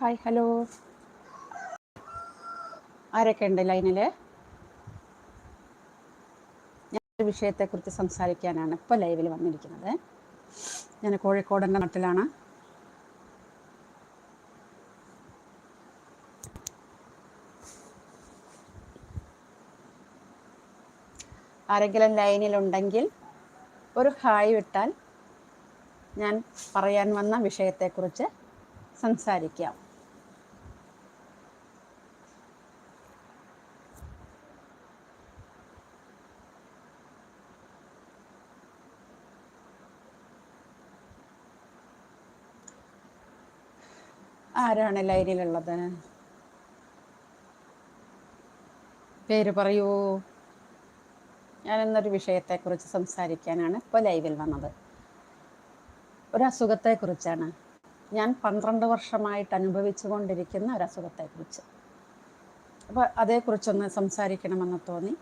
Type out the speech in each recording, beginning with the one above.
Hi hello. ആരൊക്കെ ഉണ്ട് ലൈനിൽ ഞാൻ ഒരു വിഷയത്തെക്കുറിച്ച് സംസാരിക്കാനാണ് ഇപ്പോൾ ലൈവിൽ വന്നിരിക്കുന്നത്. ഞാൻ കോഴിക്കോടിന്റെ നാട്ടിലാണ്. ആരെങ്കിലും ലൈനിലുണ്ടെങ്കിൽ ഒരു ഹായ് വിട്ടാൽ ഞാൻ പറയാൻ വന്ന വിഷയത്തെക്കുറിച്ച് സംസാരിക്കാം. ആരാണ് ലൈനിലുള്ളത്? പേര് പറയൂ. ഞാനിന്നൊരു വിഷയത്തെക്കുറിച്ച് സംസാരിക്കാനാണ് ഇപ്പോൾ ലൈവിൽ വന്നത്. ഒരു അസുഖത്തെക്കുറിച്ചാണ് ഞാൻ പന്ത്രണ്ട് വർഷമായിട്ട് അനുഭവിച്ചു കൊണ്ടിരിക്കുന്ന ഒരു അസുഖത്തെക്കുറിച്ച് അപ്പോൾ അതേക്കുറിച്ചൊന്ന് സംസാരിക്കണമെന്ന് തോന്നി.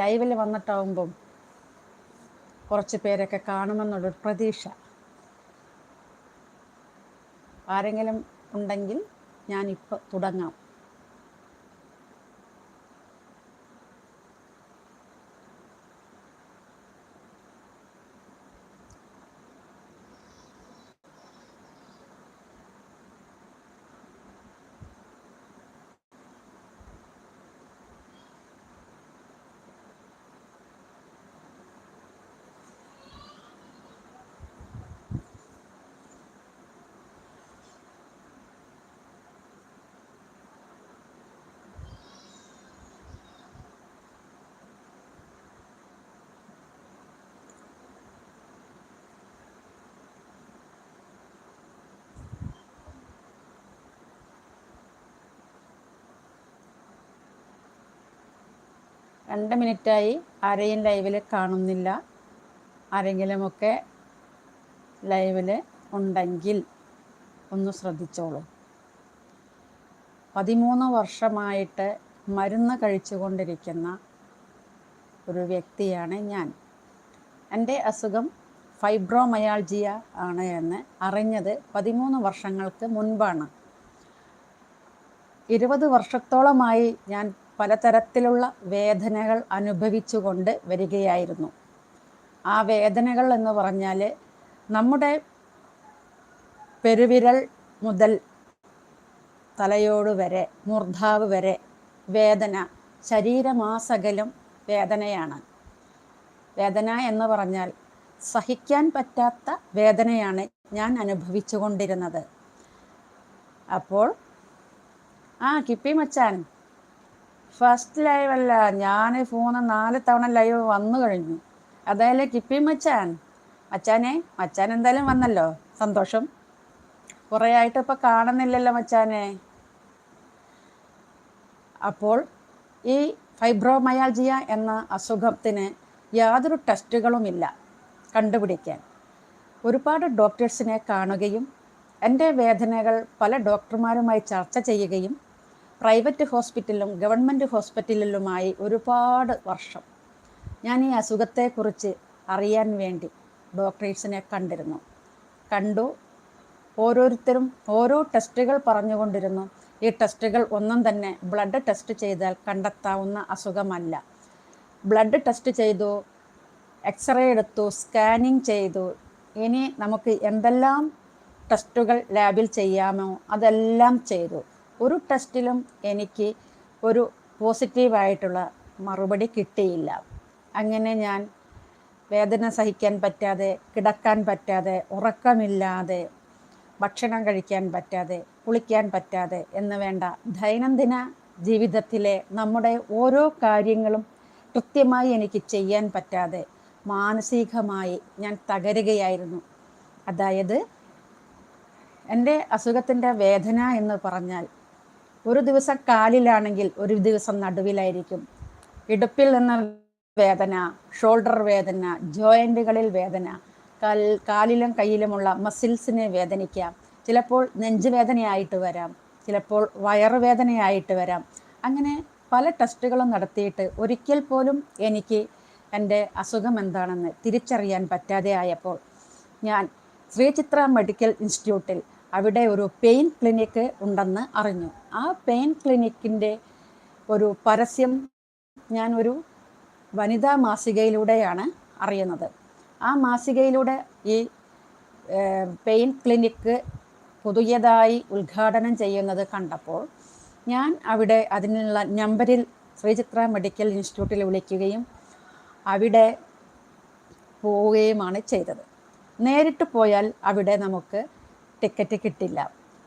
ലൈവിൽ വന്നിട്ടാവുമ്പം കുറച്ച് പേരൊക്കെ കാണുമെന്നുള്ളൊരു പ്രതീക്ഷ. ആരെങ്കിലും ഉണ്ടെങ്കിൽ ഞാനിപ്പോൾ തുടങ്ങാം. രണ്ട് മിനിറ്റായി ആരെയും ലൈവിൽ കാണുന്നില്ല. ആരെങ്കിലുമൊക്കെ ലൈവിൽ ഉണ്ടെങ്കിൽ ഒന്ന് ശ്രദ്ധിച്ചോളൂ. പതിമൂന്ന് വർഷമായിട്ട് മരുന്ന് കഴിച്ചുകൊണ്ടിരിക്കുന്ന ഒരു വ്യക്തിയാണ് ഞാൻ. എന്റെ അസുഖം ഫൈബ്രോമയാൾജിയ ആണ് എന്ന് അറിഞ്ഞത് പതിമൂന്ന് വർഷങ്ങൾക്ക് മുൻപാണ്. ഇരുപത് വർഷത്തോളമായി ഞാൻ പലതരത്തിലുള്ള വേദനകൾ അനുഭവിച്ചുകൊണ്ട് വരികയായിരുന്നു. ആ വേദനകൾ എന്ന് പറഞ്ഞാൽ നമ്മുടെ പെരുവിരൽ മുതൽ തലയോട് വരെ മൂർധാവ് വരെ വേദന ശരീരമാസകലം വേദനയാണ്. വേദന എന്ന് പറഞ്ഞാൽ സഹിക്കാൻ പറ്റാത്ത വേദനയാണ് ഞാൻ അനുഭവിച്ചു കൊണ്ടിരുന്നത് അപ്പോൾ ആ കിപ്പി മച്ചാൻ ഫസ്റ്റ് ലൈവ് അല്ല ഞാൻ ഫോണ് നാല് തവണ ലൈവ് വന്നു കഴിഞ്ഞു. അതായത് കിപ്പി മച്ചാൻ. മച്ചാനെ മച്ചാൻ എന്തായാലും വന്നല്ലോ? സന്തോഷം. കുറേ ആയിട്ട് ഇപ്പം കാണുന്നില്ലല്ലോ മച്ചാനെ. അപ്പോൾ ഈ ഫൈബ്രോമയാൾജിയ എന്ന അസുഖത്തിന് യാതൊരു ടെസ്റ്റുകളുമില്ല കണ്ടുപിടിക്കാൻ. ഒരുപാട് ഡോക്ടേഴ്സിനെ കാണുകയും എന്റെ വേദനകൾ പല ഡോക്ടർമാരുമായി ചർച്ച ചെയ്യുകയും പ്രൈവറ്റ് ഹോസ്പിറ്റലിലും ഗവൺമെന്റ് ഹോസ്പിറ്റലിലുമായി ഒരുപാട് വർഷം. ഞാൻ ഈ അസുഖത്തെക്കുറിച്ച് അറിയാൻ വേണ്ടി ഡോക്ടേഴ്സിനെ കണ്ടിരുന്നു. കണ്ടു. ഓരോരുത്തരും ഓരോ ടെസ്റ്റുകൾ പറഞ്ഞുകൊണ്ടിരുന്നു. ഈ ടെസ്റ്റുകൾ ഒന്നും തന്നെ ബ്ലഡ് ടെസ്റ്റ് ചെയ്താൽ കണ്ടെത്താവുന്ന അസുഖമല്ല. ബ്ലഡ് ടെസ്റ്റ് ചെയ്തു എക്സ്റേ എടുത്തു സ്കാനിങ് ചെയ്തു. ഇനി നമുക്ക് എന്തെല്ലാം ടെസ്റ്റുകൾ ലാബിൽ ചെയ്യാമോ അതെല്ലാം ചെയ്തു. ഒരു ടെസ്റ്റിലും എനിക്ക് ഒരു പോസിറ്റീവായിട്ടുള്ള മറുപടി കിട്ടിയില്ല. അങ്ങനെ ഞാൻ വേദന സഹിക്കാൻ പറ്റാതെ കിടക്കാൻ പറ്റാതെ ഉറക്കമില്ലാതെ ഭക്ഷണം കഴിക്കാൻ പറ്റാതെ കുളിക്കാൻ പറ്റാതെ എന്ന് വേണ്ട ദൈനംദിന ജീവിതത്തിലെ നമ്മുടെ ഓരോ കാര്യങ്ങളും കൃത്യമായി എനിക്ക് ചെയ്യാൻ പറ്റാതെ മാനസികമായി ഞാൻ തകരുകയായിരുന്നു. അതായത് എന്റെ അസുഖത്തിന്റെ വേദന എന്ന് പറഞ്ഞാൽ ഒരു ദിവസം കാലിലാണെങ്കിൽ ഒരു ദിവസം നടുവിലായിരിക്കും. ഇടുപ്പിൽ നിന്ന് വേദന ഷോൾഡർ വേദന ജോയിന്റുകളിൽ വേദന കാൽ കാലിലും കയ്യിലുമുള്ള മസിൽസിനെ വേദനിക്കാം. ചിലപ്പോൾ നെഞ്ചുവേദനയായിട്ട് വരാം. ചിലപ്പോൾ വയറുവേദനയായിട്ട് വരാം. അങ്ങനെ പല ടെസ്റ്റുകളും നടത്തിയിട്ട് ഒരിക്കൽ പോലും എനിക്ക് എന്റെ അസുഖം എന്താണെന്ന് തിരിച്ചറിയാൻ പറ്റാതെ ആയപ്പോൾ ഞാൻ ശ്രീചിത്ര മെഡിക്കൽ ഇൻസ്റ്റിറ്റ്യൂട്ടിൽ അവിടെ ഒരു പെയിൻ ക്ലിനിക്ക് ഉണ്ടെന്ന് അറിഞ്ഞു. ആ പെയിൻ ക്ലിനിക്കിന്റെ ഒരു പരസ്യം ഞാൻ ഒരു വനിതാ മാസികയിലൂടെയാണ് അറിയുന്നത്. ആ മാസികയിലൂടെ ഈ പെയിൻ ക്ലിനിക്ക് പുതിയതായി ഉദ്ഘാടനം ചെയ്യുന്നത് കണ്ടപ്പോൾ ഞാൻ അവിടെ അതിനുള്ള നമ്പറിൽ ശ്രീചിത്ര മെഡിക്കൽ ഇൻസ്റ്റിറ്റ്യൂട്ടിൽ വിളിക്കുകയും അവിടെ പോവുകയുമാണ് ചെയ്തത്. നേരിട്ട് പോയാൽ അവിടെ നമുക്ക് ടിക്കറ്റ് കിട്ടില്ല.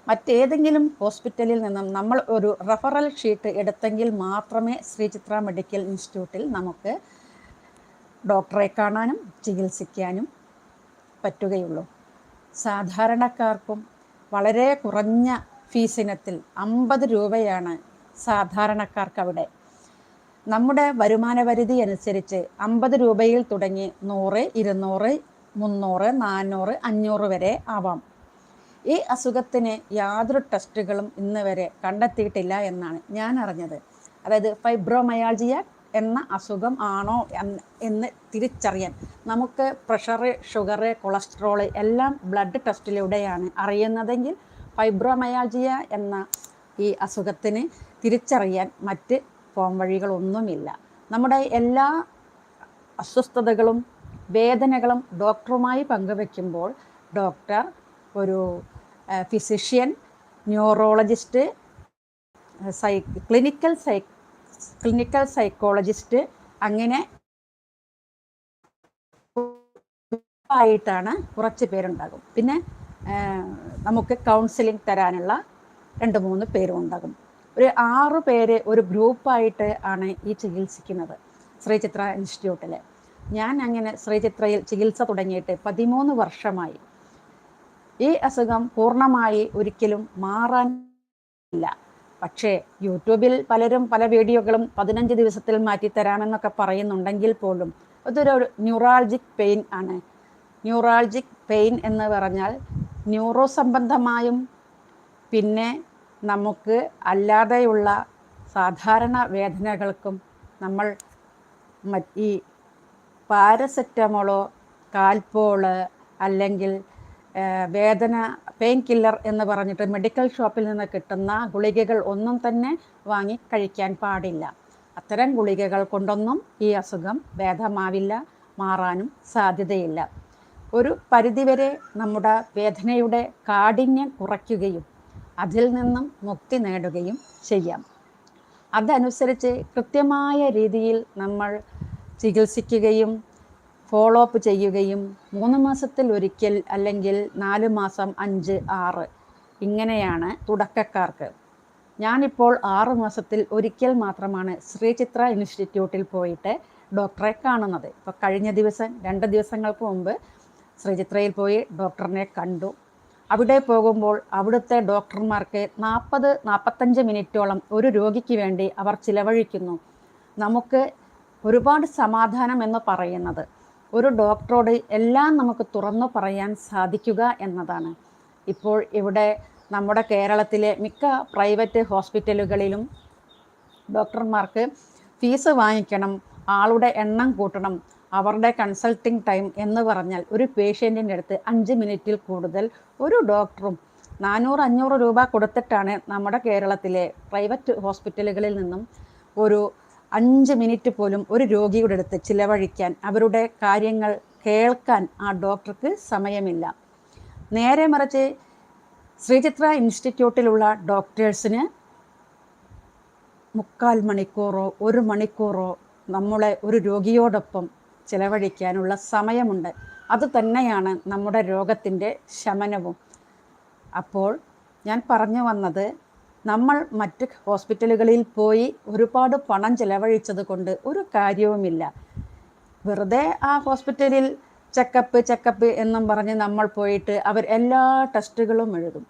മറ്റേതെങ്കിലും ഹോസ്പിറ്റലിൽ നിന്നും നമ്മൾ ഒരു റഫറൽ ഷീറ്റ് എടുത്തെങ്കിൽ മാത്രമേ ശ്രീചിത്ര മെഡിക്കൽ ഇൻസ്റ്റിറ്റ്യൂട്ടിൽ നമുക്ക് ഡോക്ടറെ കാണാനും ചികിത്സിക്കാനും പറ്റുകയുള്ളൂ. സാധാരണക്കാർക്കും വളരെ കുറഞ്ഞ ഫീസിനത്തിൽ അമ്പത് രൂപയാണ് സാധാരണക്കാർക്ക് അവിടെ. നമ്മുടെ വരുമാന പരിധി അനുസരിച്ച് അമ്പത് രൂപയിൽ തുടങ്ങി നൂറ് ഇരുന്നൂറ് മുന്നൂറ് നാനൂറ് അഞ്ഞൂറ് വരെ ആവാം. ഈ അസുഖത്തിന് യാതൊരു ടെസ്റ്റുകളും ഇന്ന് വരെ കണ്ടെത്തിയിട്ടില്ല എന്നാണ് ഞാൻ അറിഞ്ഞത്. അതായത് ഫൈബ്രോമയാൾജിയ എന്ന അസുഖം ആണോ എന്ന് തിരിച്ചറിയാൻ നമുക്ക് പ്രഷർ ഷുഗർ കൊളസ്ട്രോൾ എല്ലാം ബ്ലഡ് ടെസ്റ്റിലൂടെയാണ് അറിയുന്നതെങ്കിൽ ഫൈബ്രോമയാൾജിയ എന്ന ഈ അസുഖത്തിന് തിരിച്ചറിയാൻ മറ്റ് പോം വഴികളൊന്നുമില്ല. നമ്മുടെ എല്ലാ അസ്വസ്ഥതകളും വേദനകളും ഡോക്ടറുമായി പങ്കുവെക്കുമ്പോൾ ഡോക്ടർ ഒരു physician neurologist psy clinical psy clinical psychologist അങ്ങനെ ആയിട്ടാണ് കുറച്ച് പേരുണ്ടാകും. പിന്നെ നമുക്ക് കൗൺസിലിംഗ് തരാനുള്ള രണ്ട് മൂന്ന് പേരും ഉണ്ടാകും ഒരു ആറ് പേര് ഒരു ഗ്രൂപ്പായിട്ട് ആണ് ഈ ചികിത്സിക്കുന്നത് ശ്രീചിത്ര ഇൻസ്റ്റിറ്റ്യൂട്ടിൽ ഞാൻ അങ്ങനെ ശ്രീചിത്രയിൽ ചികിത്സ തുടങ്ങിയിട്ട് പതിമൂന്ന് വർഷമായി. ഈ അസുഖം പൂർണമായി ഒരിക്കലും മാറാൻ ഇല്ല പക്ഷേ യൂട്യൂബിൽ പലരും പല വീഡിയോകളും പതിനഞ്ച് ദിവസത്തിൽ മാറ്റിത്തരാമെന്നൊക്കെ പറയുന്നുണ്ടെങ്കിൽ പോലും അതൊരു ന്യൂറാൾജിക് പെയിൻ ആണ്. ന്യൂറാൾജിക് പെയിൻ എന്ന് പറഞ്ഞാൽ ന്യൂറോ സംബന്ധമായും പിന്നെ നമുക്ക് അല്ലാതെയുള്ള സാധാരണ വേദനകൾക്കും നമ്മൾ ഈ പാരസെറ്റമോളോ കാൽപോൾ അല്ലെങ്കിൽ വേദന പെയിൻ കില്ലർ എന്ന് പറഞ്ഞിട്ട് മെഡിക്കൽ ഷോപ്പിൽ നിന്ന് കിട്ടുന്ന ഗുളികകൾ ഒന്നും തന്നെ വാങ്ങി കഴിക്കാൻ പാടില്ല. അത്തരം ഗുളികകൾ കൊണ്ടൊന്നും ഈ അസുഖം ഭേദമാവില്ല മാറാനും സാധ്യതയില്ല. ഒരു പരിധിവരെ നമ്മുടെ വേദനയുടെ കാഠിന്യം കുറയ്ക്കുകയും അതിൽ നിന്നും മുക്തി നേടുകയും ചെയ്യാം. അതനുസരിച്ച് കൃത്യമായ രീതിയിൽ നമ്മൾ ചികിത്സിക്കുകയും ഫോളോ അപ്പ് ചെയ്യുകയും മൂന്ന് മാസത്തിൽ ഒരിക്കൽ അല്ലെങ്കിൽ നാല് മാസം അഞ്ച് ആറ്. ഇങ്ങനെയാണ് തുടക്കക്കാർക്ക്. ഞാനിപ്പോൾ ആറ് മാസത്തിൽ ഒരിക്കൽ മാത്രമാണ് ശ്രീ ചിത്ര ഇൻസ്റ്റിറ്റ്യൂട്ടിൽ പോയിട്ട് ഡോക്ടറെ കാണുന്നത്. ഇപ്പോൾ കഴിഞ്ഞ ദിവസം രണ്ട് ദിവസങ്ങൾക്ക് മുമ്പ് ശ്രീചിത്രയിൽ പോയി ഡോക്ടറിനെ കണ്ടു. അവിടെ പോകുമ്പോൾ അവിടുത്തെ ഡോക്ടർമാർക്ക് നാൽപ്പത് നാൽപ്പത്തഞ്ച് മിനിറ്റോളം ഒരു രോഗിക്ക് വേണ്ടി അവർ ചിലവഴിക്കുന്നു. നമുക്ക് ഒരുപാട് സമാധാനം എന്ന് പറയുന്നത്. ഒരു ഡോക്ടറോട് എല്ലാം നമുക്ക് തുറന്നു പറയാൻ സാധിക്കുക എന്നതാണ്. ഇപ്പോൾ ഇവിടെ നമ്മുടെ കേരളത്തിലെ മിക്ക പ്രൈവറ്റ് ഹോസ്പിറ്റലുകളിലും ഡോക്ടർമാർക്ക് ഫീസ് വാങ്ങിക്കണം ആളുടെ എണ്ണം കൂട്ടണം അവരുടെ കൺസൾട്ടിങ് ടൈം എന്ന് പറഞ്ഞാൽ ഒരു പേഷ്യന്റിന്റെ അടുത്ത് അഞ്ച് മിനിറ്റിൽ കൂടുതൽ ഒരു ഡോക്ടറും നാനൂറ് അഞ്ഞൂറ് രൂപ കൊടുത്തിട്ടാണ് നമ്മുടെ കേരളത്തിലെ പ്രൈവറ്റ് ഹോസ്പിറ്റലുകളിൽ നിന്നും ഒരു അഞ്ച് മിനിറ്റ് പോലും ഒരു രോഗിയുടെ അടുത്ത് ചിലവഴിക്കാൻ അവരുടെ കാര്യങ്ങൾ കേൾക്കാൻ ആ ഡോക്ടർക്ക് സമയമില്ല. നേരെ മറിച്ച് ശ്രീചിത്ര ഇൻസ്റ്റിറ്റ്യൂട്ടിലുള്ള ഡോക്ടേഴ്സിന് മുക്കാൽ മണിക്കൂറോ ഒരു മണിക്കൂറോ നമ്മളെ ഒരു രോഗിയോടൊപ്പം ചിലവഴിക്കാനുള്ള സമയമുണ്ട്. അത് തന്നെയാണ് നമ്മുടെ രോഗത്തിന്റെ ശമനവും. അപ്പോൾ ഞാൻ പറഞ്ഞു വന്നത് നമ്മൾ മറ്റ് ഹോസ്പിറ്റലുകളിൽ പോയി ഒരുപാട് പണം ചിലവഴിച്ചത് കൊണ്ട് ഒരു കാര്യവുമില്ല. വെറുതെ ആ ഹോസ്പിറ്റലിൽ ചെക്കപ്പ് ചെക്കപ്പ് എന്നും പറഞ്ഞ് നമ്മൾ പോയിട്ട് അവർ എല്ലാ ടെസ്റ്റുകളും എഴുതും.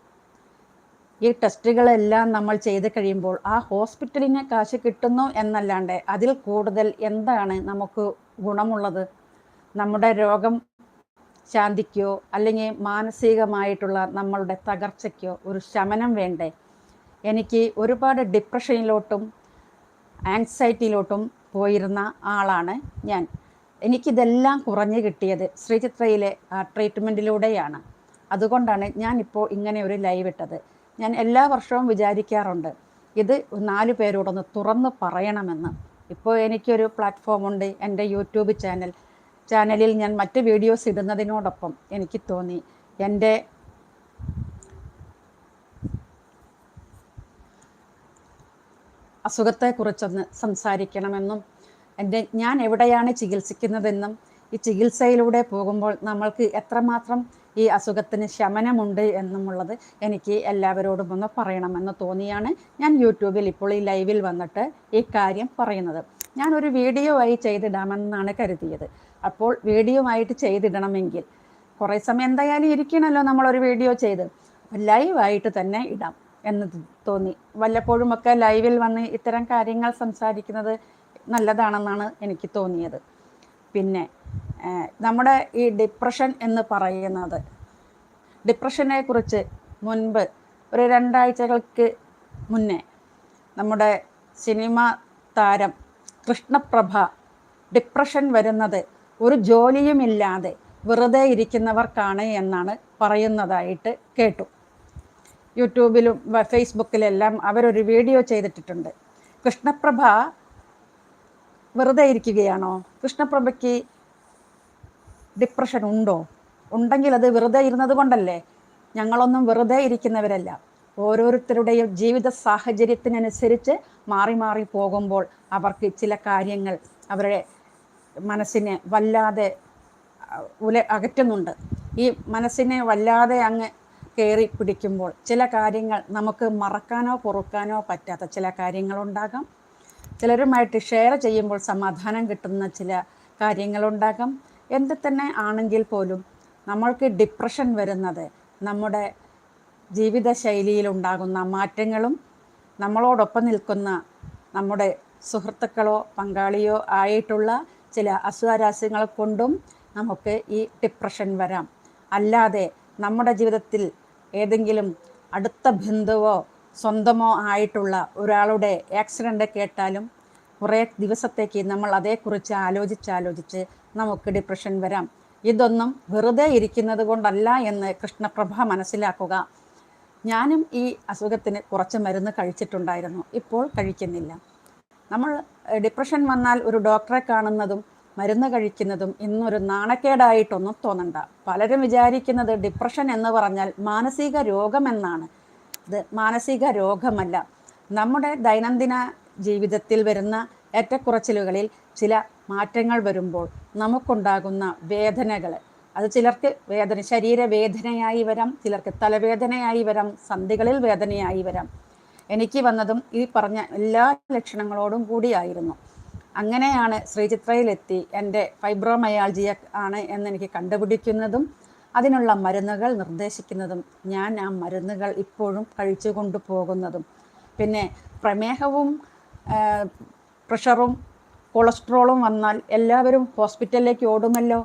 ഈ ടെസ്റ്റുകളെല്ലാം നമ്മൾ ചെയ്ത് കഴിയുമ്പോൾ ആ ഹോസ്പിറ്റലിന് കാശ് കിട്ടുന്നു എന്നല്ലാണ്ട് അതിൽ കൂടുതൽ എന്താണ് നമുക്ക് ഗുണമുള്ളത്? നമ്മുടെ രോഗം ശാന്തിക്കോ അല്ലെങ്കിൽ മാനസികമായിട്ടുള്ള നമ്മളുടെ തകർച്ചയ്ക്കോ ഒരു ശമനം വേണ്ടേ? എനിക്ക് ഒരുപാട് ഡിപ്രഷനിലോട്ടും ആങ്സൈറ്റിയിലോട്ടും പോയിരുന്ന ആളാണ് ഞാൻ. എനിക്കിതെല്ലാം കുറഞ്ഞു കിട്ടിയത് ശ്രീചിത്രയിലെ ട്രീറ്റ്മെന്റിലൂടെയാണ്. അതുകൊണ്ടാണ് ഞാനിപ്പോൾ ഇങ്ങനെ ഒരു ലൈവ് ഇട്ടത്. ഞാൻ എല്ലാ വർഷവും വിചാരിക്കാറുണ്ട് ഇത് നാല് പേരോടൊന്ന് തുറന്ന് പറയണമെന്ന്. ഇപ്പോൾ എനിക്കൊരു പ്ലാറ്റ്ഫോമുണ്ട് എന്റെ യൂട്യൂബ് ചാനൽ. ചാനലിൽ ഞാൻ മറ്റ് വീഡിയോസ് ഇടുന്നതിനോടൊപ്പം എനിക്ക് തോന്നി എന്റെ അസുഖത്തെക്കുറിച്ചൊന്ന് സംസാരിക്കണമെന്നും എന്റെ ഞാൻ എവിടെയാണ് ചികിത്സിക്കുന്നതെന്നും ഈ ചികിത്സയിലൂടെ പോകുമ്പോൾ നമ്മൾക്ക് എത്രമാത്രം ഈ അസുഖത്തിന് ശമനമുണ്ട് എന്നുമുള്ളത് എനിക്ക് എല്ലാവരോടും ഒന്ന് പറയണമെന്ന് തോന്നിയാണ് ഞാൻ യൂട്യൂബിൽ ഇപ്പോൾ ഈ ലൈവിൽ വന്നിട്ട് ഈ കാര്യം പറയുന്നത്. ഒരു വീഡിയോ ആയി ചെയ്തിടാമെന്നാണ് കരുതിയത്. അപ്പോൾ വീഡിയോ ആയിട്ട് ചെയ്തിടണമെങ്കിൽ കുറേ സമയം എന്തായാലും ഇരിക്കണമല്ലോ നമ്മളൊരു വീഡിയോ ചെയ്ത്. ലൈവായിട്ട് തന്നെ ഇടാം. എന്ന് തോന്നി. വല്ലപ്പോഴുമൊക്കെ ലൈവിൽ വന്ന് ഇത്തരം കാര്യങ്ങൾ സംസാരിക്കുന്നത് നല്ലതാണെന്നാണ് എനിക്ക് തോന്നിയത്. പിന്നെ നമ്മുടെ ഈ ഡിപ്രഷൻ എന്ന് പറയുന്നത് ഡിപ്രഷനെ കുറിച്ച് മുൻപ് ഒരു രണ്ടാഴ്ചകൾക്ക് മുന്നേ നമ്മുടെ സിനിമ താരം കൃഷ്ണപ്രഭ ഡിപ്രഷൻ വരുന്നത് ഒരു ജോലിയുമില്ലാതെ വെറുതെ ഇരിക്കുന്നവർക്കാണ് എന്നാണ് പറയുന്നതായിട്ട് കേട്ടു. യൂട്യൂബിലും ഫേസ്ബുക്കിലെല്ലാം അവരൊരു വീഡിയോ ചെയ്തിട്ടിട്ടുണ്ട്. കൃഷ്ണപ്രഭ വെറുതെ ഇരിക്കുകയാണോ? കൃഷ്ണപ്രഭയ്ക്ക് ഡിപ്രഷൻ ഉണ്ടോ? ഉണ്ടെങ്കിൽ അത് വെറുതെ ഇരുന്നത് കൊണ്ടല്ലേ? ഞങ്ങളൊന്നും വെറുതെ ഇരിക്കുന്നവരല്ല. ഓരോരുത്തരുടെയും ജീവിത സാഹചര്യത്തിനനുസരിച്ച് മാറി മാറി പോകുമ്പോൾ അവർക്ക് ചില കാര്യങ്ങൾ അവരുടെ മനസ്സിനെ വല്ലാതെ ഉല അകറ്റുന്നുണ്ട്. ഈ മനസ്സിനെ വല്ലാതെ അങ്ങ് കയറി പിടിക്കുമ്പോൾ ചില കാര്യങ്ങൾ നമുക്ക് മറക്കാനോ പൊറുക്കാനോ പറ്റാത്ത ചില കാര്യങ്ങളുണ്ടാകാം. ചിലരുമായിട്ട് ഷെയർ ചെയ്യുമ്പോൾ സമാധാനം കിട്ടുന്ന ചില കാര്യങ്ങളുണ്ടാകാം. എന്ത് തന്നെ ആണെങ്കിൽ പോലും നമ്മൾക്ക് ഡിപ്രഷൻ വരുന്നത് നമ്മുടെ ജീവിതശൈലിയിലുണ്ടാകുന്ന മാറ്റങ്ങളും നമ്മളോടൊപ്പം നിൽക്കുന്ന നമ്മുടെ സുഹൃത്തുക്കളോ പങ്കാളിയോ ആയിട്ടുള്ള ചില അസ്വാരാസ്യങ്ങൾ കൊണ്ടും നമുക്ക് ഈ ഡിപ്രഷൻ വരാം. അല്ലാതെ നമ്മുടെ ജീവിതത്തിൽ ഏതെങ്കിലും അടുത്ത ബന്ധുവോ സ്വന്തമോ ആയിട്ടുള്ള ഒരാളുടെ ആക്സിഡന്റ് കേട്ടാലും കുറേ ദിവസത്തേക്ക് നമ്മൾ അതേക്കുറിച്ച് ആലോചിച്ചാലോചിച്ച് നമുക്ക് ഡിപ്രഷൻ വരാം. ഇതൊന്നും വെറുതെ ഇരിക്കുന്നത് കൊണ്ടല്ല എന്ന് കൃഷ്ണപ്രഭ മനസ്സിലാക്കുക. ഞാനും ഈ അസുഖത്തിന് കുറച്ച് മരുന്ന് കഴിച്ചിട്ടുണ്ടായിരുന്നു. ഇപ്പോൾ കഴിക്കുന്നില്ല. നമ്മൾ ഡിപ്രഷൻ വന്നാൽ ഒരു ഡോക്ടറെ കാണുന്നതും മരുന്ന് കഴിക്കുന്നതും ഇന്നൊരു നാണക്കേടായിട്ടൊന്നും തോന്നണ്ട. പലരും വിചാരിക്കുന്നത് ഡിപ്രഷൻ എന്ന് പറഞ്ഞാൽ മാനസിക രോഗമെന്നാണ്. ഇത് മാനസിക രോഗമല്ല. നമ്മുടെ ദൈനംദിന ജീവിതത്തിൽ വരുന്ന ഏറ്റക്കുറച്ചിലുകളിൽ ചില മാറ്റങ്ങൾ വരുമ്പോൾ നമുക്കുണ്ടാകുന്ന വേദനകൾ. അത് ചിലർക്ക് വേദന ശരീരവേദനയായി വരാം ചിലർക്ക് തലവേദനയായി വരാം സന്ധികളിൽ വേദനയായി വരാം. എനിക്ക് വന്നതും ഈ പറഞ്ഞ എല്ലാ ലക്ഷണങ്ങളോടും കൂടിയായിരുന്നു. അങ്ങനെയാണ് ശ്രീചിത്രയിലെത്തി എന്റെ ഫൈബ്രോമയാൾജിയ ആണ് എന്നെനിക്ക് കണ്ടുപിടിക്കുന്നതും അതിനുള്ള മരുന്നുകൾ നിർദ്ദേശിക്കുന്നതും ഞാൻ ആ മരുന്നുകൾ ഇപ്പോഴും കഴിച്ചു കൊണ്ടുപോകുന്നതും പിന്നെ പ്രമേഹവും പ്രഷറും കൊളസ്ട്രോളും വന്നാൽ എല്ലാവരും ഹോസ്പിറ്റലിലേക്ക് ഓടുമല്ലോ?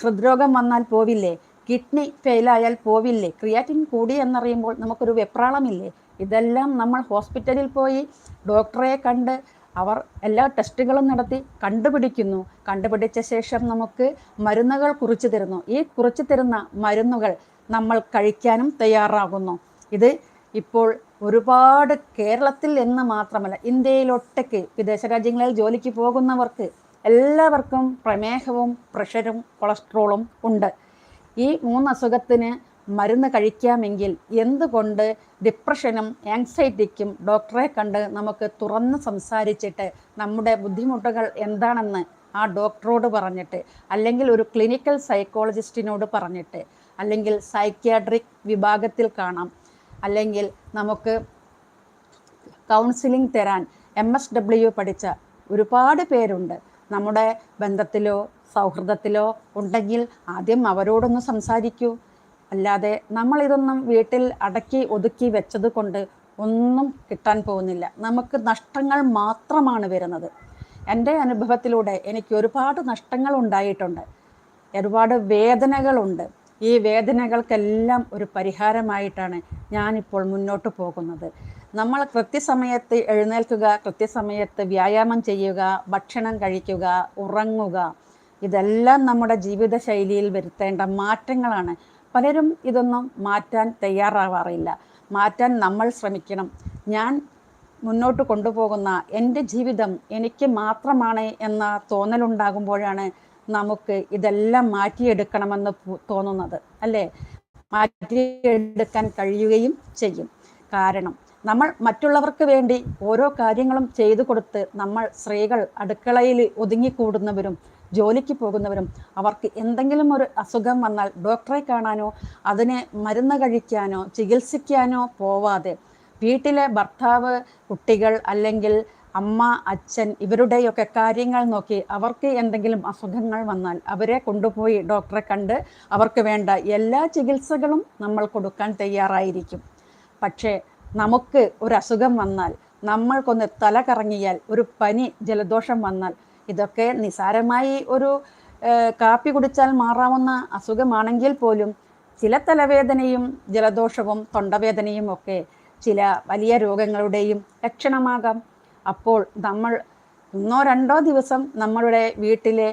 ഹൃദ്രോഗം വന്നാൽ പോവില്ലേ? കിഡ്നി ഫെയിലായാൽ പോവില്ലേ? ക്രിയാറ്റിൻ കൂടി എന്നറിയുമ്പോൾ നമുക്കൊരു വെപ്രാളമില്ലേ? ഇതെല്ലാം നമ്മൾ ഹോസ്പിറ്റലിൽ പോയി ഡോക്ടറെ കണ്ട് അവർ എല്ലാ ടെസ്റ്റുകളും നടത്തി കണ്ടുപിടിക്കുന്നു. കണ്ടുപിടിച്ച ശേഷം നമുക്ക് മരുന്നുകൾ കുറിച്ചു തരുന്നു. ഈ കുറിച്ചു തരുന്ന മരുന്നുകൾ നമ്മൾ കഴിക്കാനും തയ്യാറാകുന്നു. ഇത് ഇപ്പോൾ ഒരുപാട് കേരളത്തിൽ എന്ന് മാത്രമല്ല ഇന്ത്യയിലൊട്ടേക്ക് വിദേശ രാജ്യങ്ങളിൽ ജോലിക്ക് പോകുന്നവർക്ക് എല്ലാവർക്കും പ്രമേഹവും പ്രഷറും കൊളസ്ട്രോളും ഉണ്ട്. ഈ മൂന്ന് അസുഖത്തിന് മരുന്ന് കഴിക്കാമെങ്കിൽ എന്തുകൊണ്ട് ഡിപ്രഷനും ആങ്സൈറ്റിക്കും ഡോക്ടറെ കണ്ട് നമുക്ക് തുറന്ന് സംസാരിച്ചിട്ട് നമ്മുടെ ബുദ്ധിമുട്ടുകൾ എന്താണെന്ന് ആ ഡോക്ടറോട് പറഞ്ഞിട്ട് അല്ലെങ്കിൽ ഒരു ക്ലിനിക്കൽ സൈക്കോളജിസ്റ്റിനോട് പറഞ്ഞിട്ട് അല്ലെങ്കിൽ സൈക്യാട്രിക് വിഭാഗത്തിൽ കാണാം അല്ലെങ്കിൽ നമുക്ക് കൗൺസിലിംഗ് തരാൻ എം എസ് ഡബ്ല്യു പഠിച്ച ഒരുപാട് പേരുണ്ട്. നമ്മുടെ ബന്ധത്തിലോ സൗഹൃദത്തിലോ ഉണ്ടെങ്കിൽ ആദ്യം അവരോടൊന്ന് സംസാരിക്കൂ. അല്ലാതെ നമ്മളിതൊന്നും വീട്ടിൽ അടക്കി ഒതുക്കി വെച്ചത് കൊണ്ട് ഒന്നും കിട്ടാൻ പോകുന്നില്ല. നമുക്ക് നഷ്ടങ്ങൾ മാത്രമാണ് വരുന്നത്. എന്റെ അനുഭവത്തിലൂടെ എനിക്ക് ഒരുപാട് നഷ്ടങ്ങൾ ഉണ്ടായിട്ടുണ്ട്. ഒരുപാട് വേദനകളുണ്ട്. ഈ വേദനകൾക്കെല്ലാം ഒരു പരിഹാരമായിട്ടാണ് ഞാനിപ്പോൾ മുന്നോട്ട് പോകുന്നത്. നമ്മൾ കൃത്യസമയത്ത് എഴുന്നേൽക്കുക കൃത്യസമയത്ത് വ്യായാമം ചെയ്യുക ഭക്ഷണം കഴിക്കുക ഉറങ്ങുക ഇതെല്ലാം നമ്മുടെ ജീവിതശൈലിയിൽ വരുത്തേണ്ട മാറ്റങ്ങളാണ്. പലരും ഇതൊന്നും മാറ്റാൻ തയ്യാറാവാറില്ല. മാറ്റാൻ നമ്മൾ ശ്രമിക്കണം. ഞാൻ മുന്നോട്ട് കൊണ്ടുപോകുന്ന എന്റെ ജീവിതം എനിക്ക് മാത്രമാണ് എന്ന തോന്നലുണ്ടാകുമ്പോഴാണ് നമുക്ക് ഇതെല്ലാം മാറ്റിയെടുക്കണമെന്ന് തോന്നുന്നത്. അല്ലേ? മാറ്റിയെടുക്കാൻ കഴിയുകയും ചെയ്യും. കാരണം നമ്മൾ മറ്റുള്ളവർക്ക് വേണ്ടി ഓരോ കാര്യങ്ങളും ചെയ്തു കൊടുത്ത് നമ്മൾ സ്ത്രീകൾ അടുക്കളയിൽ ഒതുങ്ങിക്കൂടുന്നവരും ജോലിക്ക് പോകുന്നവരും അവർക്ക് എന്തെങ്കിലും ഒരു അസുഖം വന്നാൽ ഡോക്ടറെ കാണാനോ അതിനെ മരുന്ന് കഴിക്കാനോ ചികിത്സിക്കാനോ പോവാതെ വീട്ടിലെ ഭർത്താവ് കുട്ടികൾ അല്ലെങ്കിൽ അമ്മ അച്ഛൻ ഇവരുടെയൊക്കെ കാര്യങ്ങൾ നോക്കി അവർക്ക് എന്തെങ്കിലും അസുഖങ്ങൾ വന്നാൽ അവരെ കൊണ്ടുപോയി ഡോക്ടറെ കണ്ട് അവർക്ക് വേണ്ട എല്ലാ ചികിത്സകളും നമ്മൾ കൊടുക്കാൻ തയ്യാറായിരിക്കും. പക്ഷേ നമുക്ക് ഒരു അസുഖം വന്നാൽ നമ്മൾക്കൊന്ന് തല കറങ്ങിയാൽ ഒരു പനി ജലദോഷം വന്നാൽ ഇതൊക്കെ നിസാരമായി ഒരു കാപ്പി കുടിച്ചാൽ മാറാവുന്ന അസുഖമാണെങ്കിൽ പോലും ചില തലവേദനയും ജലദോഷവും തൊണ്ടവേദനയും ഒക്കെ ചില വലിയ രോഗങ്ങളുടെയും ലക്ഷണമാകാം. അപ്പോൾ നമ്മൾ ഒന്നോ രണ്ടോ ദിവസം നമ്മളുടെ വീട്ടിലെ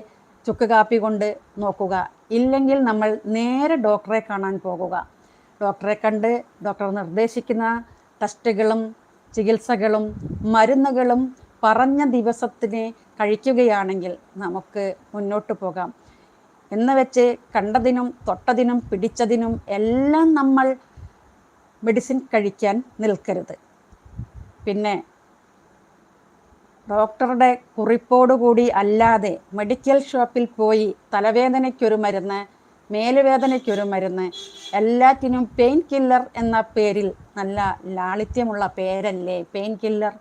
ചുക്ക് കാപ്പി കൊണ്ട് നോക്കുക. ഇല്ലെങ്കിൽ നമ്മൾ നേരെ ഡോക്ടറെ കാണാൻ പോകുക. ഡോക്ടറെ കണ്ട് ഡോക്ടർ നിർദ്ദേശിക്കുന്ന ടെസ്റ്റുകളും ചികിത്സകളും മരുന്നുകളും പറഞ്ഞ ദിവസത്തിനെ കഴിക്കുകയാണെങ്കിൽ നമുക്ക് മുന്നോട്ട് പോകാം. എന്ന് വെച്ച് കണ്ടതിനും തൊട്ടതിനും പിടിച്ചതിനും എല്ലാം നമ്മൾ മെഡിസിൻ കഴിക്കാൻ നിൽക്കരുത്. പിന്നെ ഡോക്ടറുടെ കുറിപ്പോടുകൂടി അല്ലാതെ മെഡിക്കൽ ഷോപ്പിൽ പോയി തലവേദനയ്ക്കൊരു മരുന്ന് മേലുവേദനയ്ക്കൊരു മരുന്ന് എല്ലാറ്റിനും പെയിൻ കില്ലർ എന്ന പേരിൽ നല്ല ലാളിത്യമുള്ള പേരല്ലേ പെയിൻ കില്ലർ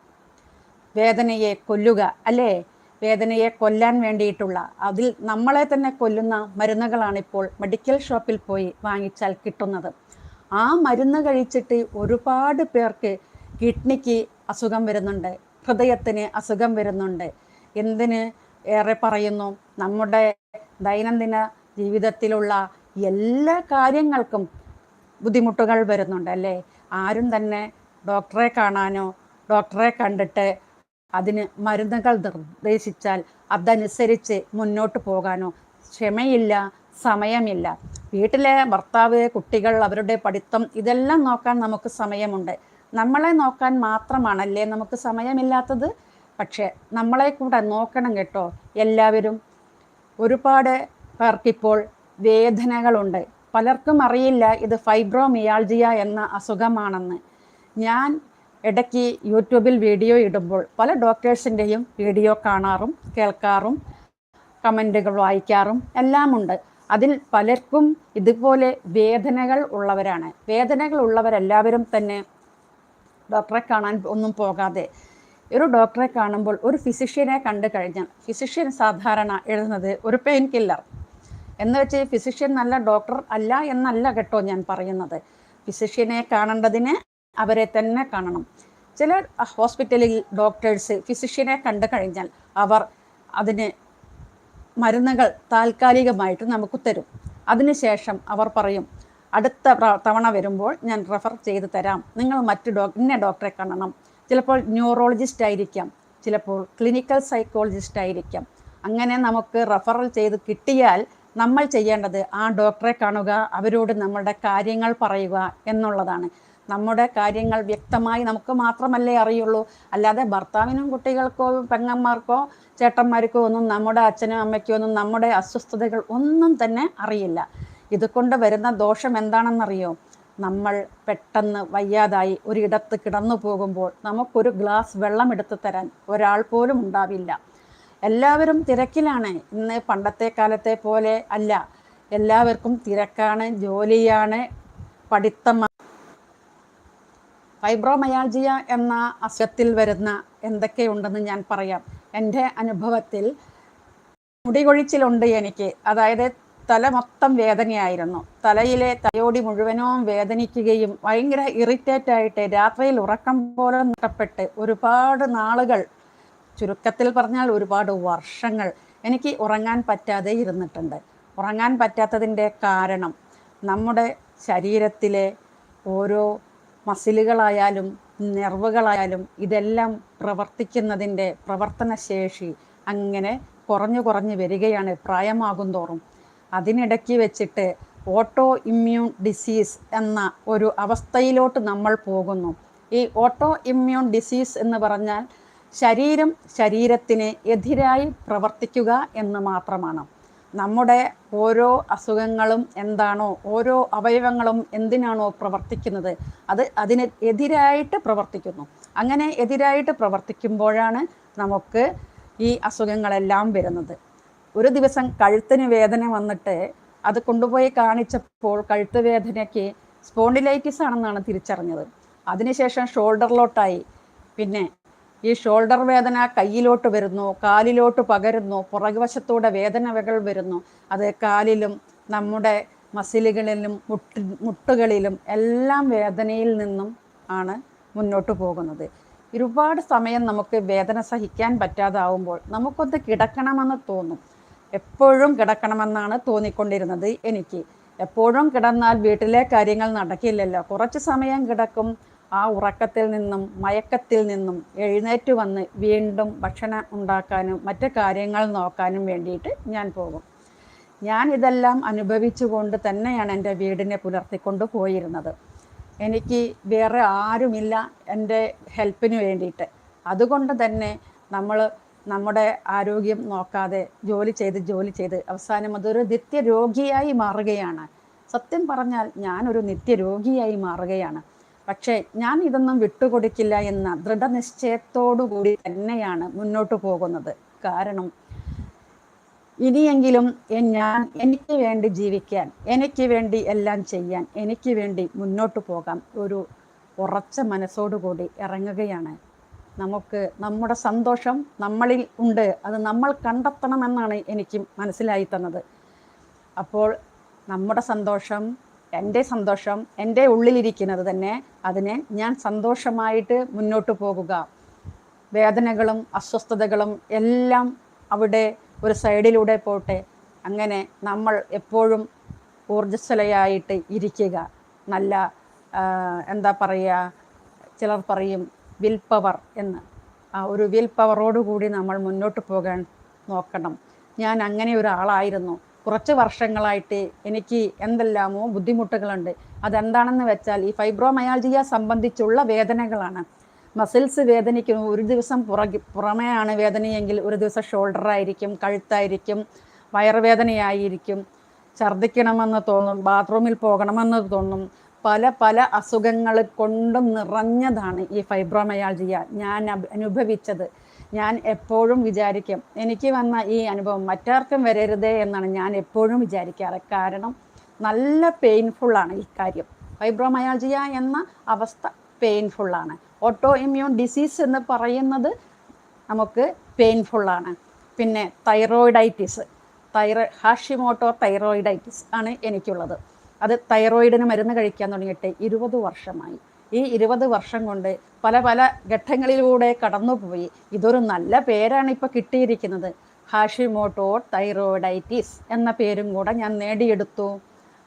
വേദനയെ കൊല്ലുക അല്ലേ? വേദനയെ കൊല്ലാൻ വേണ്ടിയിട്ടുള്ള. അതിൽ നമ്മളെ തന്നെ കൊല്ലുന്ന മരുന്നുകളാണ് ഇപ്പോൾ മെഡിക്കൽ ഷോപ്പിൽ പോയി വാങ്ങിച്ചാൽ കിട്ടുന്നത്. ആ മരുന്ന് കഴിച്ചിട്ട് ഒരുപാട് പേർക്ക് കിഡ്നിക്ക് അസുഖം വരുന്നുണ്ട് ഹൃദയത്തിന് അസുഖം വരുന്നുണ്ട്. എന്തിന് ഏറെ പറയുന്നു? നമ്മുടെ ദൈനംദിന ജീവിതത്തിലുള്ള എല്ലാ കാര്യങ്ങൾക്കും ബുദ്ധിമുട്ടുകൾ വരുന്നുണ്ട് അല്ലേ? ആരും തന്നെ ഡോക്ടറെ കാണാനോ ഡോക്ടറെ കണ്ടിട്ട് അതിന് മരുന്നുകൾ നിർദ്ദേശിച്ചാൽ അതനുസരിച്ച് മുന്നോട്ട് പോകാനോ ക്ഷമയില്ല സമയമില്ല. വീട്ടിലെ ഭർത്താവ് കുട്ടികൾ അവരുടെ പഠിത്തം ഇതെല്ലാം നോക്കാൻ നമുക്ക് സമയമുണ്ട്. നമ്മളെ നോക്കാൻ മാത്രമാണല്ലേ നമുക്ക് സമയമില്ലാത്തത്? പക്ഷേ നമ്മളെ കൂടെ നോക്കണം കേട്ടോ എല്ലാവരും. ഒരുപാട് പേർക്കിപ്പോൾ വേദനകളുണ്ട്. പലർക്കും അറിയില്ല ഇത് ഫൈബ്രോമിയാൾജിയ എന്ന അസുഖമാണെന്ന്. ഞാൻ ഇടയ്ക്ക് യൂട്യൂബിൽ വീഡിയോ ഇടുമ്പോൾ പല ഡോക്ടേഴ്സിന്റെയും വീഡിയോ കാണാറും കേൾക്കാറും കമന്റുകൾ വായിക്കാറും എല്ലാമുണ്ട്. അതിൽ പലർക്കും ഇതുപോലെ വേദനകൾ ഉള്ളവരാണ്. വേദനകൾ ഉള്ളവരെല്ലാവരും തന്നെ ഡോക്ടറെ കാണാൻ ഒന്നും പോകാതെ ഒരു ഡോക്ടറെ കാണുമ്പോൾ ഒരു ഫിസിഷ്യനെ കണ്ടു കഴിഞ്ഞാൽ ഫിസിഷ്യൻ സാധാരണ എഴുതുന്നത് ഒരു പെയിൻ കില്ലർ എന്ന് വെച്ച് ഫിസിഷ്യൻ നല്ല ഡോക്ടർ അല്ല എന്നല്ല കേട്ടോ ഞാൻ പറയുന്നത്. ഫിസിഷ്യനെ കാണേണ്ടതിന് അവരെ തന്നെ കാണണം. ചില ഹോസ്പിറ്റലിൽ ഡോക്ടേഴ്സ് ഫിസിഷ്യനെ കണ്ടു കഴിഞ്ഞാൽ അവർ അതിന് മരുന്നുകൾ താൽക്കാലികമായിട്ട് നമുക്ക് തരും. അതിനുശേഷം അവർ പറയും അടുത്ത തവണ വരുമ്പോൾ ഞാൻ റെഫർ ചെയ്ത് തരാം. നിങ്ങൾ മറ്റു ഡോ ഇന്ന ഡോക്ടറെ കാണണം. ചിലപ്പോൾ ന്യൂറോളജിസ്റ്റ് ആയിരിക്കാം. ചിലപ്പോൾ ക്ലിനിക്കൽ സൈക്കോളജിസ്റ്റ് ആയിരിക്കാം. അങ്ങനെ നമുക്ക് റെഫറൽ ചെയ്ത് കിട്ടിയാൽ നമ്മൾ ചെയ്യേണ്ടത് ആ ഡോക്ടറെ കാണുക അവരോട് നമ്മളുടെ കാര്യങ്ങൾ പറയുക എന്നുള്ളതാണ്. നമ്മുടെ കാര്യങ്ങൾ വ്യക്തമായി നമുക്ക് മാത്രമല്ലേ അറിയുള്ളൂ. അല്ലാതെ ഭർത്താവിനും കുട്ടികൾക്കോ പെങ്ങന്മാർക്കോ ചേട്ടന്മാർക്കോ ഒന്നും നമ്മുടെ അച്ഛനും അമ്മയ്ക്കോ ഒന്നും നമ്മുടെ അസ്വസ്ഥതകൾ ഒന്നും തന്നെ അറിയില്ല. ഇതുകൊണ്ട് വരുന്ന ദോഷം എന്താണെന്നറിയോ? നമ്മൾ പെട്ടെന്ന് വയ്യാതായി ഒരിടത്ത് കിടന്നു പോകുമ്പോൾ നമുക്കൊരു ഗ്ലാസ് വെള്ളം എടുത്തു തരാൻ ഒരാൾ പോലും ഉണ്ടാവില്ല. എല്ലാവരും തിരക്കിലാണ്. ഇന്ന് പണ്ടത്തെ കാലത്തെ പോലെ അല്ല. എല്ലാവർക്കും തിരക്കാണ് ജോലിയാണ് പഠിത്തം ഫൈബ്രോമയാൾജിയ എന്ന അസുഖത്തിൽ വരുന്ന എന്തൊക്കെയുണ്ടെന്ന് ഞാൻ പറയാം. എന്റെ അനുഭവത്തിൽ മുടികൊഴിച്ചിലുണ്ട് എനിക്ക്. അതായത് തല മൊത്തം വേദനയായിരുന്നു. തലയിലെ തലയോടി മുഴുവനും വേദനിക്കുകയും ഭയങ്കര ഇറിറ്റേറ്റ് ആയിട്ട് രാത്രിയിൽ ഉറക്കം പോലെ നഷ്ടപ്പെട്ട് ഒരുപാട് നാളുകൾ ചുരുക്കത്തിൽ പറഞ്ഞാൽ ഒരുപാട് വർഷങ്ങൾ എനിക്ക് ഉറങ്ങാൻ പറ്റാതെ ഇരുന്നിട്ടുണ്ട്. ഉറങ്ങാൻ പറ്റാത്തതിന്റെ കാരണം നമ്മുടെ ശരീരത്തിലെ ഓരോ മസിലുകളായാലും നെർവുകളായാലും ഇതെല്ലാം പ്രവർത്തിക്കുന്നതിന്റെ പ്രവർത്തനശേഷി അങ്ങനെ കുറഞ്ഞു കുറഞ്ഞു വരികയാണ് പ്രായമാകും തോറും. അതിനിടയ്ക്ക് വെച്ചിട്ട് ഓട്ടോ ഇമ്മ്യൂൺ ഡിസീസ് എന്ന ഒരു അവസ്ഥയിലോട്ട് നമ്മൾ പോകുന്നു. ഈ ഓട്ടോ ഇമ്മ്യൂൺ ഡിസീസ് എന്ന് പറഞ്ഞാൽ ശരീരം ശരീരത്തിന് എതിരായി പ്രവർത്തിക്കുക എന്ന് മാത്രമാണ്. നമ്മുടെ ഓരോ അസുഖങ്ങളും എന്താണോ ഓരോ അവയവങ്ങളും എന്തിനാണോ പ്രവർത്തിക്കുന്നത് അത് അതിന് എതിരായിട്ട് പ്രവർത്തിക്കുന്നു. അങ്ങനെ എതിരായിട്ട് പ്രവർത്തിക്കുമ്പോഴാണ് നമുക്ക് ഈ അസുഖങ്ങളെല്ലാം വരുന്നത്. ഒരു ദിവസം കഴുത്തിന് വേദന വന്നിട്ട് അത് കൊണ്ടുപോയി കാണിച്ചപ്പോൾ കഴുത്ത് വേദനയ്ക്ക് സ്പോണ്ടിലൈറ്റിസ് ആണെന്നാണ് തിരിച്ചറിഞ്ഞത്. അതിനുശേഷം ഷോൾഡറിലോട്ടായി. പിന്നെ ഈ ഷോൾഡർ വേദന കയ്യിലോട്ട് വരുന്നു കാലിലോട്ട് പകരുന്നു പുറകുവശത്തൂടെ വേദനകൾ വരുന്നു. അത് കാലിലും നമ്മുടെ മസിലുകളിലും മുട്ട് മുട്ടുകളിലും എല്ലാം വേദനയിൽ നിന്നും ആണ് മുന്നോട്ട് പോകുന്നത്. ഒരുപാട് സമയം നമുക്ക് വേദന സഹിക്കാൻ പറ്റാതാവുമ്പോൾ നമുക്കൊന്ന് കിടക്കണമെന്ന് തോന്നും. എപ്പോഴും കിടക്കണമെന്നാണ് തോന്നിക്കൊണ്ടിരുന്നത് എനിക്ക്. എപ്പോഴും കിടന്നാൽ വീട്ടിലെ കാര്യങ്ങൾ നടക്കില്ലല്ലോ. കുറച്ച് സമയം കിടക്കും ആ ഉറക്കത്തിൽ നിന്നും മയക്കത്തിൽ നിന്നും എഴുന്നേറ്റ് വന്ന് വീണ്ടും ഭക്ഷണം ഉണ്ടാക്കാനും മറ്റു കാര്യങ്ങൾ നോക്കാനും വേണ്ടിയിട്ട് ഞാൻ പോകും. ഞാൻ ഇതെല്ലാം അനുഭവിച്ചുകൊണ്ട് തന്നെയാണ് എന്റെ വീടിനെ പുലർത്തിക്കൊണ്ട് പോയിരുന്നത്. എനിക്ക് വേറെ ആരുമില്ല എന്റെ ഹെൽപ്പിന് വേണ്ടിയിട്ട്. അതുകൊണ്ട് തന്നെ നമ്മൾ നമ്മുടെ ആരോഗ്യം നോക്കാതെ ജോലി ചെയ്ത് ജോലി ചെയ്ത് അവസാനം അതൊരു നിത്യരോഗിയായി മാറുകയാണ്. സത്യം പറഞ്ഞാൽ ഞാനൊരു നിത്യരോഗിയായി മാറുകയാണ്. പക്ഷേ ഞാൻ ഇതൊന്നും വിട്ടുകൊടുക്കില്ല എന്ന ദൃഢനിശ്ചയത്തോടുകൂടി തന്നെയാണ് മുന്നോട്ട് പോകുന്നത്. കാരണം ഇനിയെങ്കിലും ഞാൻ എനിക്ക് വേണ്ടി ജീവിക്കാൻ എനിക്ക് വേണ്ടി എല്ലാം ചെയ്യാൻ എനിക്ക് വേണ്ടി മുന്നോട്ട് പോകാം ഒരു ഉറച്ച മനസ്സോടുകൂടി ഇറങ്ങുകയാണ്. നമുക്ക് നമ്മുടെ സന്തോഷം നമ്മളിൽ ഉണ്ട്. അത് നമ്മൾ കണ്ടെത്തണമെന്നാണ് എനിക്ക് മനസ്സിലായി തന്നത്. അപ്പോൾ നമ്മുടെ സന്തോഷം എന്റെ സന്തോഷം എന്റെ ഉള്ളിലിരിക്കുന്നത് തന്നെ അതിനെ ഞാൻ സന്തോഷമായിട്ട് മുന്നോട്ട് പോകുക. വേദനകളും അസ്വസ്ഥതകളും എല്ലാം അവിടെ ഒരു സൈഡിലൂടെ പോട്ടെ. അങ്ങനെ നമ്മൾ എപ്പോഴും ഊർജസ്വലയായിട്ട് ഇരിക്കുക. നല്ല എന്താ പറയുക ചിലർ പറയും വിൽ പവർ എന്ന്. ആ ഒരു വിൽ പവറോടുകൂടി നമ്മൾ മുന്നോട്ട് പോകാൻ നോക്കണം. ഞാൻ അങ്ങനെ ഒരാളായിരുന്നു. കുറച്ച് വർഷങ്ങളായിട്ട് എനിക്ക് എന്തെല്ലാമോ ബുദ്ധിമുട്ടുകളുണ്ട്. അതെന്താണെന്ന് വെച്ചാൽ ഈ ഫൈബ്രോമയാൾജിയ സംബന്ധിച്ചുള്ള വേദനകളാണ്. മസിൽസ് വേദനിക്കുന്നു ഒരു ദിവസം പുറകെ പുറമെയാണ് വേദനയെങ്കിൽ ഒരു ദിവസം ഷോൾഡർ ആയിരിക്കും കഴുത്തായിരിക്കും വയറുവേദനയായിരിക്കും. ഛർദ്ദിക്കണമെന്ന് തോന്നും ബാത്റൂമിൽ പോകണമെന്ന് തോന്നും. പല പല അസുഖങ്ങൾ കൊണ്ടും നിറഞ്ഞതാണ് ഈ ഫൈബ്രോമയാൾജിയ ഞാൻ അനുഭവിച്ചത്. ഞാൻ എപ്പോഴും വിചാരിക്കും എനിക്ക് വന്ന ഈ അനുഭവം മറ്റാർക്കും വരരുതേ എന്നാണ് ഞാൻ എപ്പോഴും വിചാരിക്കാറ്. കാരണം നല്ല പെയിൻഫുള്ളാണ് ഈ കാര്യം. ഫൈബ്രോമയാൾജിയ എന്ന അവസ്ഥ പെയിൻഫുള്ളാണ് ഓട്ടോ ഇമ്മ്യൂൺ ഡിസീസ് എന്ന് പറയുന്നത് നമുക്ക് പെയിൻഫുള്ളാണ് പിന്നെ തൈറോയിഡൈറ്റിസ് തൈറോ ഹാഷിമോട്ടോ തൈറോയിഡൈറ്റിസ് ആണ് എനിക്കുള്ളത്. അത് തൈറോയിഡിന് മരുന്ന് കഴിക്കാൻ തുടങ്ങിയിട്ട് ഇരുപത് വർഷമായി. ഈ ഇരുപത് വർഷം കൊണ്ട് പല പല ഘട്ടങ്ങളിലൂടെ കടന്നുപോയി. ഇതൊരു നല്ല പേരാണ് ഇപ്പോൾ കിട്ടിയിരിക്കുന്നത്. ഹാഷിമോട്ടോ തൈറോയിഡൈറ്റിസ് എന്ന പേരും കൂടെ ഞാൻ നേടിയെടുത്തു.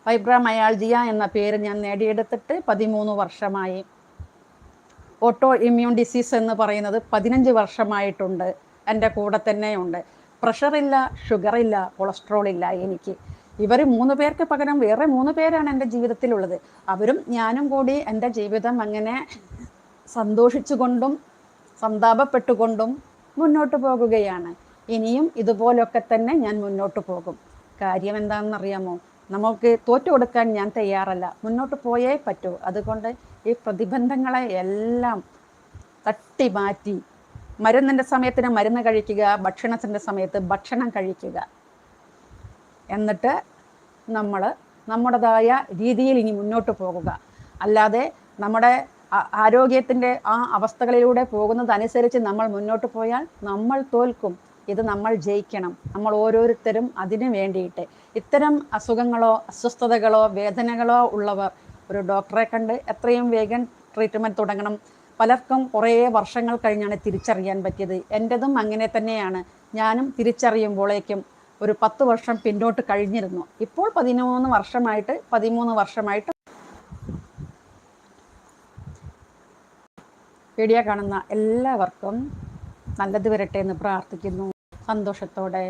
ഫൈബ്രമയാൾജിയ എന്ന പേര് ഞാൻ നേടിയെടുത്തിട്ട് പതിമൂന്ന് വർഷമായി. ഓട്ടോ ഇമ്മ്യൂൺ ഡിസീസ് എന്ന് പറയുന്നത് പതിനഞ്ച് വർഷമായിട്ടുണ്ട്. എന്റെ കൂടെ തന്നെയുണ്ട് പ്രഷറില്ല ഷുഗറില്ല കൊളസ്ട്രോൾ ഇല്ല എനിക്ക്. ഇവർ മൂന്ന് പേർക്ക് പകരം വേറെ മൂന്ന് പേരാണ് എന്റെ ജീവിതത്തിലുള്ളത്. അവരും ഞാനും കൂടി എന്റെ ജീവിതം അങ്ങനെ സന്തോഷിച്ചുകൊണ്ടും സന്താപപ്പെട്ടുകൊണ്ടും മുന്നോട്ട് പോകുകയാണ്. ഇനിയും ഇതുപോലൊക്കെ തന്നെ ഞാൻ മുന്നോട്ട് പോകും. കാര്യം എന്താണെന്നറിയാമോ? നമുക്ക് തോറ്റു കൊടുക്കാൻ ഞാൻ തയ്യാറല്ല. മുന്നോട്ട് പോയേ പറ്റൂ. അതുകൊണ്ട് ഈ പ്രതിബന്ധങ്ങളെ എല്ലാം തട്ടി മാറ്റി മരുന്നിന്റെ സമയത്തിന് മരുന്ന് കഴിക്കുക ഭക്ഷണത്തിന്റെ സമയത്ത് ഭക്ഷണം കഴിക്കുക. എന്നിട്ട് നമ്മൾ നമ്മുടേതായ രീതിയിൽ ഇനി മുന്നോട്ട് പോകുക. അല്ലാതെ നമ്മുടെ ആരോഗ്യത്തിന്റെ ആ അവസ്ഥകളിലൂടെ പോകുന്നതനുസരിച്ച് നമ്മൾ മുന്നോട്ട് പോയാൽ നമ്മൾ തോൽക്കും. ഇത് നമ്മൾ ജയിക്കണം. നമ്മൾ ഓരോരുത്തരും അതിന് വേണ്ടിയിട്ട്. ഇത്തരം അസുഖങ്ങളോ അസ്വസ്ഥതകളോ വേദനകളോ ഉള്ളവർ ഒരു ഡോക്ടറെ കണ്ട് എത്രയും വേഗം ട്രീറ്റ്മെന്റ് തുടങ്ങണം. പലർക്കും കുറേ വർഷങ്ങൾ കഴിഞ്ഞാണ് തിരിച്ചറിയാൻ പറ്റിയത്. എന്റെതും അങ്ങനെ തന്നെയാണ്. ഞാനും തിരിച്ചറിയുമ്പോഴേക്കും ഒരു പത്ത് വർഷം പിന്നോട്ട് കഴിഞ്ഞിരുന്നു. ഇപ്പോൾ പതിമൂന്ന് വർഷമായിട്ട് പതിമൂന്ന് വർഷമായിട്ട് വീഡിയോ കാണുന്ന എല്ലാവർക്കും നല്ലത് വരട്ടെ എന്ന് പ്രാർത്ഥിക്കുന്നു. സന്തോഷത്തോടെ.